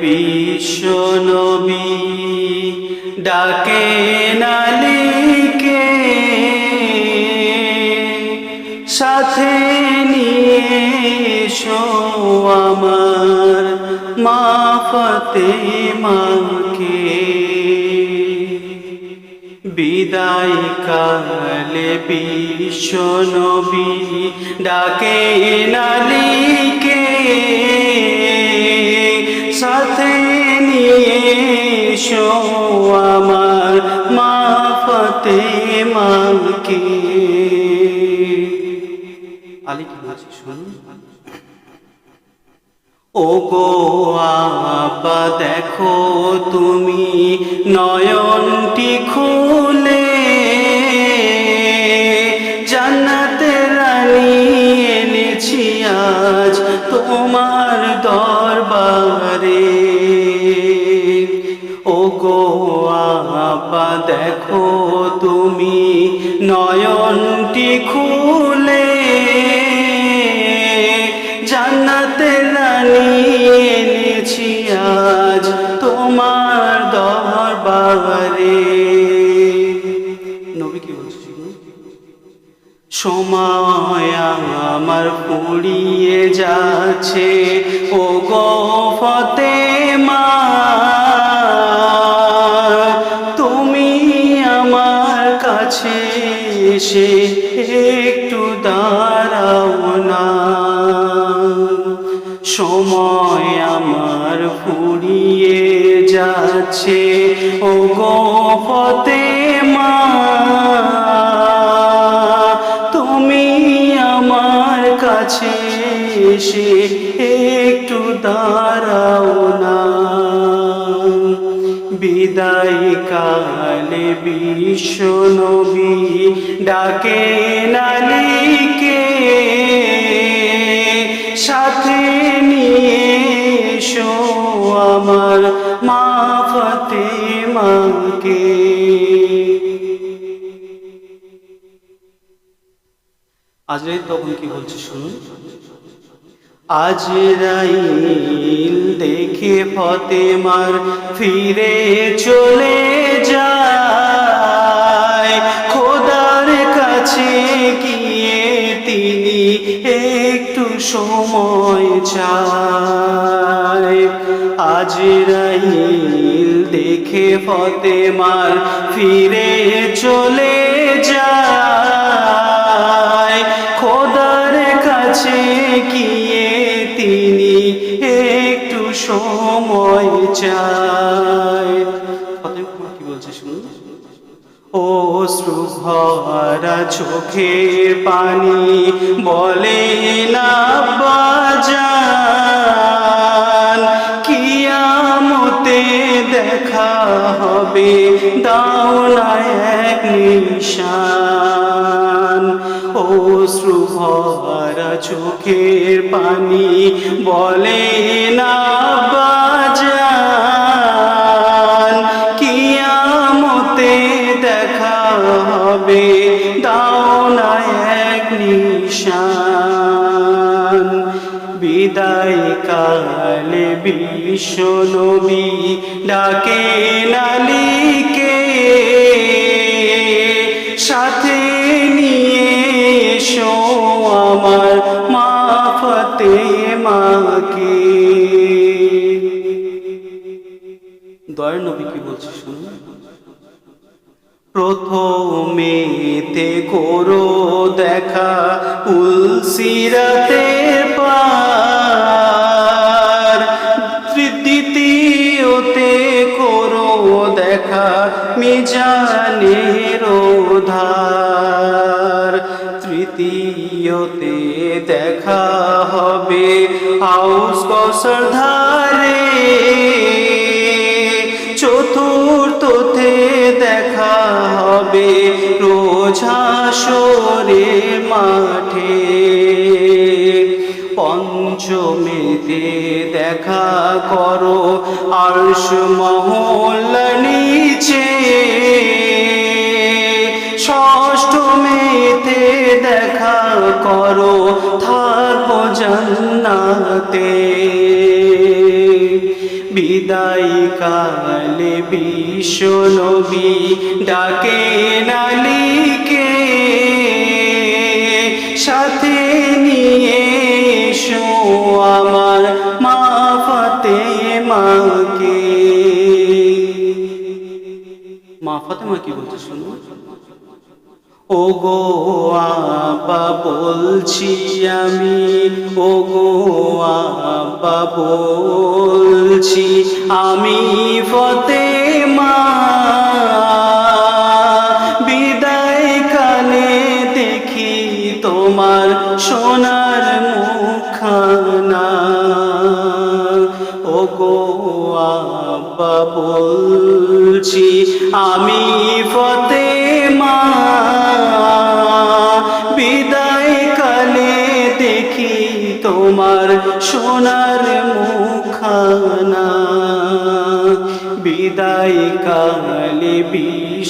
বিশ্ব নবী, ডাকে নালিকে সাথে নিয়ে এসো আমার মা মাকে। বিদায় কালে বিশ্ব ডাকে নালিকে সাথে নিয়ে এসো আমার মা মাকে ও গো আব্বা দেখো তুমি নয়নটি যাচ্ছে। ও গো ফতেমা, তুমি আমার কাছে এসে একটু দাঁড়াও না। সময় আমার ফুরিয়ে যাচ্ছে। ও গো ফতেমা, তুমি আমার কাছে এসে একটু দাঁড়াও না। বিদায় কালে বিশ্ব ডাকে নালিকে সাথে নিয়ে এসো আমার মা মাকে। আজরাইল তখন কি বলছে শুনুন? আজরাইল দেখে ফতেমার ফিরে চলে যায়। খোদার কাছে গিয়ে তিনি একটু সময় চায়। আজরাইল দেখে ফতেমার ফিরে চলে যায়। চায় কি বলছে শুনুন? ও ভরা চোখের পানি বলে না বাজান কিয়ামতে দেখা হবে, দাও না এক নিশান। ও ভরা চোখের পানি বলে না হবে দাও না এক নিশান। বিদায় কালে বিশ্ব নবী ডাকে নালিকে প্রথমেতে করো দেখা উলসিরাতে চতুর্থতে দেখা হবে রোঝাসরে মাঠে। পঞ্চমেতে দেখা করো আর্শ মহল নিচে। বিশ্ব নবী ডাকে নালিকে, সাথে নিয়ে এসো আমার মা ফাতে মাকে মা ফাতেমা কি বলছে শুনো ও গো আব্বা বলছি আমি ও গো আব্বা বলছি আমি ফতে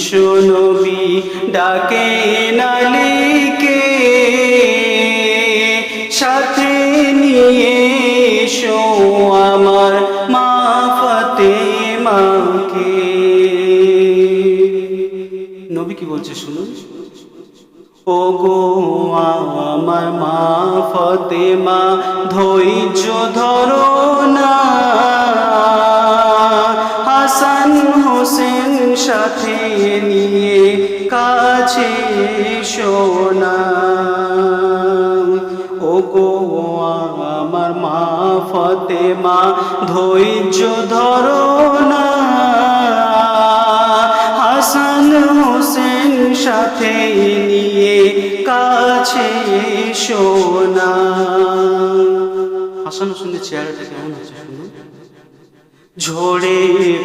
বিশ্ব নবী ডাকে নালিকে, সাথে নিয়ে এসো আমার মা ফাতে মাকে নবী কি বলছে শুনুন? ও গো আমার মা ফতে মা ধৈর্য ধরো না। হাসান হোসেন সাথে নিয়ে কাছে সোনা ও গো আমার মা ফতেমা, ধৈর্য ধরো না। হাসান সাথে নিয়ে কাছে সোনা হাসান হোসেনের চেহারাটা কেমন আছে শুনুন? ঝরে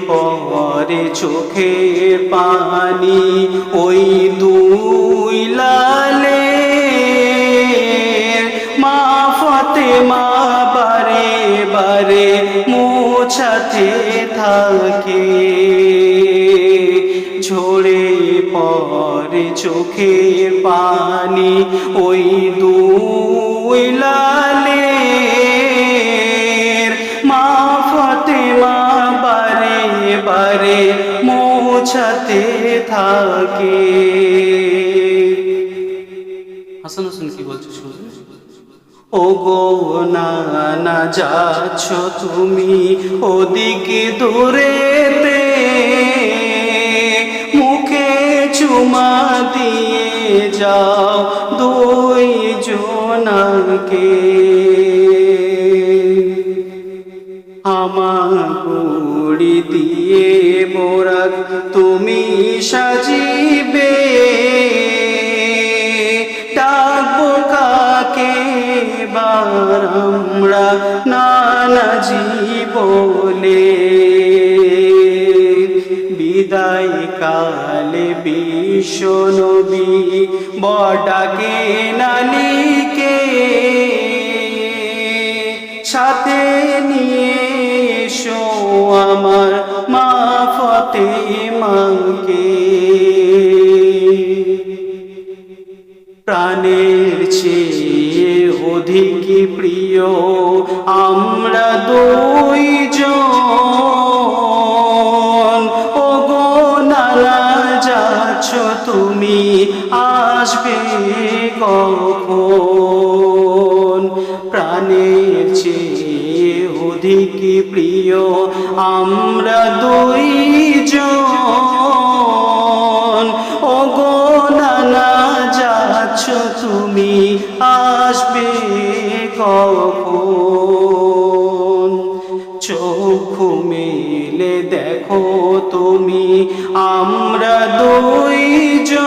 পরে চোখের পানি, ওই দুই লালে মা ফতে মা বারে বারে মোছাতে থাকে। ঝরে পরে চোখের পানি, ওই দুই বারে মোছাতে থাকে। হাসান হোসেন কি বলছো শুনুন। ও গো না না যাচ্ছ তুমি ওদিকে দূরেতে। মুখে চুমা দিয়ে যাও দুই জনাকে। আমরা নানাজি বলে বিদায় কালে বিশ্ব নবী বডাকে নালিকে সাথে নিয়ে এসো আমার মা ফতে মাকে প্রিয়, আমরা ও নানা যাচ্ছ তুমি, আসবে কখন? প্রাণের চেয়ে অধিক প্রিয়, আমরা দুইজন। ও গো নানা যাচ্ছ তুমি, আসবে কখন চক্ষু মেলে দেখো তুমি, আমরা দুইজন।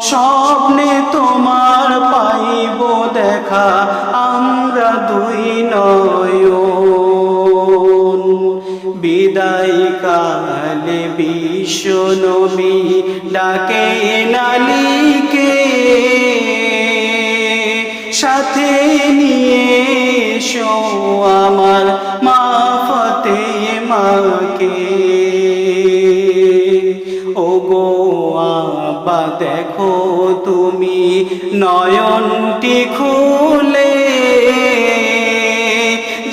স্বপ্নে তোমার পাইব দেখা, আমরা দুই নয়ন। বিদায় কালে বিশ্ব নবী ডাকে নালিকে। সাথে নিয়ে এসো আমার মা ফতে মাকে। ও গো আবা দেখো তুমি নয়নটি খুলে,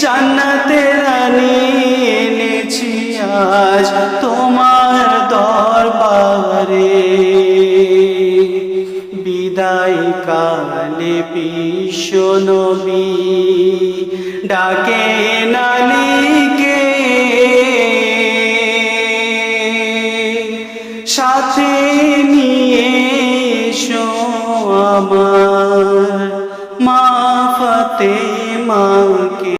জান্নাতে রানী এনেছি আজ তোমার দরবারে। কালে বিশ্ব নবী ডাকে নালিকে সাথে নিয়ে আমার।